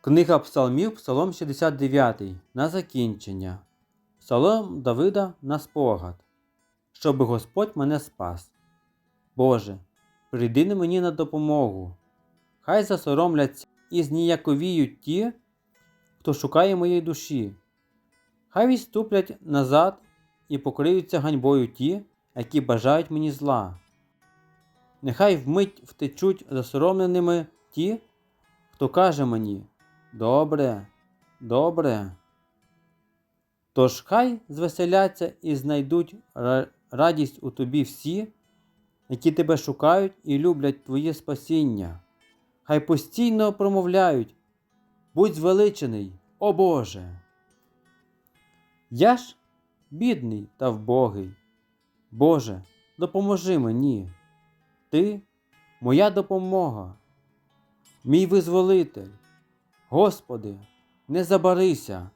Книга Псалмів, Псалом 69, на закінчення. Псалом Давида на спогад. Щоби Господь мене спас. Боже, прийди мені на допомогу. Хай засоромляться і зніяковіють ті, хто шукає моєї душі. Хай відступлять назад і покриються ганьбою ті, які бажають мені зла. Нехай вмить втечуть засоромленими ті, хто каже мені Добре, добре. Тож хай звеселяться і знайдуть радість у тобі всі, які тебе шукають і люблять твоє спасіння. Хай постійно промовляють Будь звеличений, о Боже. Я ж бідний та вбогий. Боже, допоможи мені. Ти моя допомога, мій визволитель. Господи, не забарися,